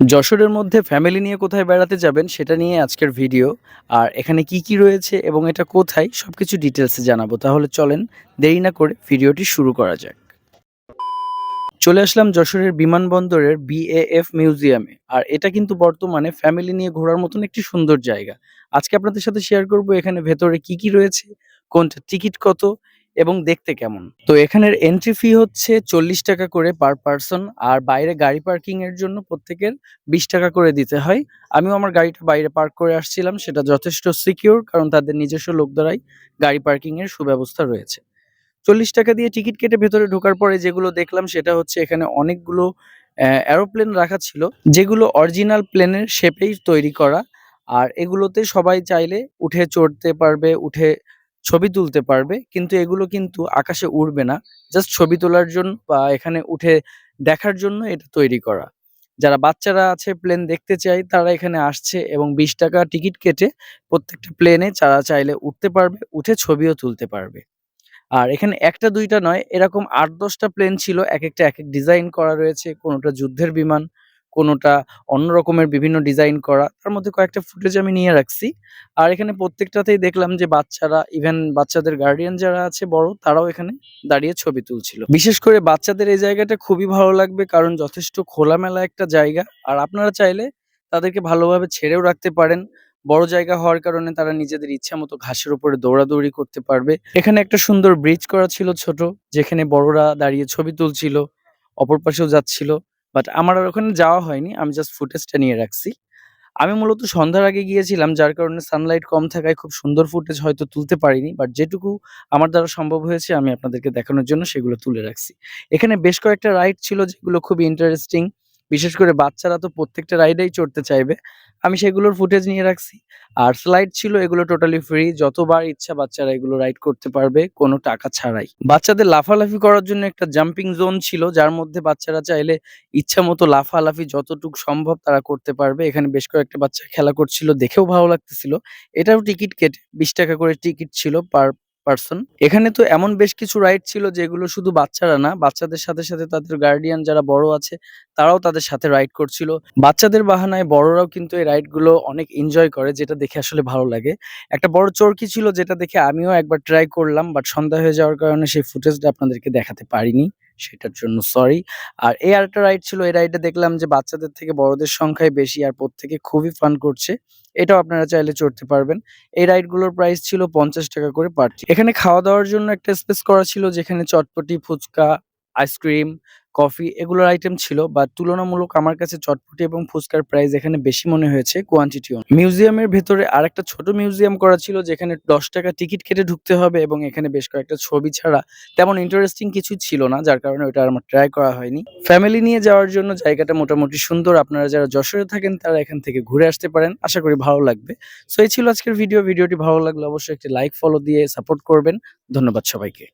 যশোরের মধ্যে ফ্যামিলি নিয়ে কোথায় বেড়াতে যাবেন সেটা নিয়ে আজকের ভিডিও আর এখানে কি কি রয়েছে এবং এটা কোথায় সব কিছু ডিটেলসে জানাব। তাহলে চলেন দেরি না করে ভিডিওটি শুরু করা যাক। চলে আসলাম যশোরের বিমানবন্দরের বিএএফ মিউজিয়ামে আর এটা কিন্তু বর্তমানে ফ্যামিলি নিয়ে ঘোরার মতন একটি সুন্দর জায়গা। আজকে আপনাদের সাথে শেয়ার করব এখানে ভেতরে কি কি রয়েছে, কোনটা টিকিট কত এবং দেখতে কেমন? তো এখানের এন্ট্রি ফি হচ্ছে চল্লিশ টাকা করে পার পার্সন আর বাইরে গাড়ি পার্কিং এর জন্য প্রত্যেকের বিশ টাকা করে দিতে হয়। আমিও আমার গাড়িটা বাইরে পার্ক করে আসছিলাম, সেটা যথেষ্ট সিকিউর কারণ তাদের নিজস্ব লোক দ্বারাই গাড়ি পার্কিং এর সুব্যবস্থা রয়েছে। চল্লিশ টাকা দিয়ে টিকিট কেটে ভেতরে ঢোকার পরে যেগুলো দেখলাম, সেটা হচ্ছে এখানে অনেকগুলো অ্যারোপ্লেন রাখা ছিল, যেগুলো অরিজিনাল প্লেনের শেপেই তৈরি করা। আর এগুলোতে সবাই চাইলে উঠে চড়তে পারবে, উঠে ছবি তুলতে পারবে, কিন্তু এগুলো কিন্তু আকাশে উড়বে না। জাস্ট ছবি তোলার জন্য বা এখানে উঠে দেখার জন্য এটা তৈরি করা। যারা বাচ্চারা আছে প্লেন দেখতে চায়, তারা এখানে আসছে এবং বিশ টাকা টিকিট কেটে প্রত্যেকটা প্লেনে যারা চাইলে উঠতে পারবে, উঠে ছবিও তুলতে পারবে। আর এখানে একটা দুইটা নয়, এরকম আট দশটা প্লেন ছিল এক একটা এক এক ডিজাইন করা রয়েছে, কোনোটা যুদ্ধের বিমান কোনোটা অন্য রকমের বিভিন্ন ডিজাইন করা, তার মধ্যে কয়েকটা ফুটেজ আমি নিয়ে রাখছি। আর এখানে প্রত্যেকটাতেই দেখলাম যে বাচ্চারা ইভেন বাচ্চাদের গার্ডিয়ান যারা আছে, বড়, তারাও এখানে দাঁড়িয়ে ছবি তুলছিল। বিশেষ করে বাচ্চাদের এই জায়গাটা খুবই ভালো লাগবে, কারণ যথেষ্ট খোলামেলা একটা জায়গা। আর আপনারা চাইলে তাদেরকে ভালোভাবে ছেড়েও রাখতে পারেন। বড় জায়গা হওয়ার কারণে তারা নিজেদের ইচ্ছা মতো ঘাসের উপরে দৌড়াদৌড়ি করতে পারবে। এখানে একটা সুন্দর ব্রিজ করা ছিল ছোট, যেখানে বড়রা দাঁড়িয়ে ছবি তুলছিল, অপর পাশেও যাচ্ছিল। বাট আমার আর ওখানে যাওয়া হয়নি, আমি জাস্ট ফুটেজটা নিয়ে রাখছি। আমি মূলত সন্ধ্যার আগে গিয়েছিলাম, যার কারণে সানলাইট কম থাকায় খুব সুন্দর ফুটেজ হয়তো তুলতে পারিনি বাট যেটুকু আমার দ্বারা সম্ভব হয়েছে, আমি আপনাদেরকে দেখানোর জন্য সেগুলো তুলে রাখছি। এখানে বেশ কয়েকটা রাইড ছিল যেগুলো খুবই ইন্টারেস্টিং বিশেষ করে বাচ্চারা তো প্রত্যেকটা রাইডেই চড়তে চাইবে। আমি সেগুলোর ফুটেজ নিয়ে রাখছি। আর স্লাইড ছিল, এগুলো টোটালি ফ্রি যতবার ইচ্ছা বাচ্চারা এগুলো রাইড করতে পারবে, কোনো টাকা ছাড়াই। বাচ্চাদের লাফালাফি করার জন্য একটা জাম্পিং জোন ছিল, যার মধ্যে বাচ্চারা চাইলে ইচ্ছা মতো লাফালাফি যতটুকু সম্ভব তারা করতে পারবে। এখানে বেশ কয়েকটা বাচ্চা খেলা করছিল, দেখেও ভালো লাগতেছিল। এটাও টিকিট কেটে, বিশ টাকা করে টিকিট ছিল পার পার্সন এখানে তো এমন বেশ কিছু রাইড ছিল যেগুলো শুধু বাচ্চারা না, বাচ্চাদের সাথে সাথে তাদের গার্ডিয়ান যারা বড় আছে, তারাও তাদের সাথে রাইড করছিল। বাচ্চাদের বাহানায় বড়রাও কিন্তু এই রাইডগুলো অনেক এনজয় করে, যেটা দেখে আসলে ভালো লাগে। একটা বড় চরকি ছিল যেটা দেখে আমিও একবার ট্রাই করলাম বাট সন্ধ্যা হয়ে যাওয়ার কারণে সেই ফুটেজটা আপনাদেরকে দেখাতে পারিনি। সেটার জন্য সরি আর এই আরেকটা রাইড ছিল, এই রাইডে দেখলাম যে বাচ্চাদের থেকে বড়দের সংখ্যায় বেশি আর প্রত্যেকে খুবই ফান করছে। এটাও আপনারা চাইলে চড়তে পারবেন। এই রাইডগুলোর প্রাইস ছিল পঞ্চাশ টাকা করে পার এখানে খাওয়া দাওয়ার জন্য একটা স্পেস করা ছিল, যেখানে chotpoti, fuchka ice cream coffee এগুলোর আইটেম ছিল বা তুলনামূলক আমার কাছে চটপটি এবং ফুচকার প্রাইস এখানে বেশি মনে হয়েছে কোয়ান্টিটিও মিউজিয়ামের ভেতরে আরেকটা ছোট মিউজিয়াম করা ছিল, যেখানে দশ টাকা টিকিট কেটে ঢুকতে হবে এবং এখানে বেশ কয়েকটা ছবি ছাড়া তেমন ইন্টারেস্টিং কিছু ছিল না, যার কারণে ওটা আমার ট্রাই করা হয়নি। ফ্যামিলি নিয়ে যাওয়ার জন্য জায়গাটা মোটামুটি সুন্দর, আপনারা যারা যশোরে থাকেন তারা এখান থেকে ঘুরে আসতে পারেন, আশা করি ভালো লাগবে। সো এই ছিল আজকের ভিডিও ভিডিওটি ভালো লাগলে অবশ্যই একটি লাইক ফলো দিয়ে সাপোর্ট করবেন। ধন্যবাদ সবাইকে।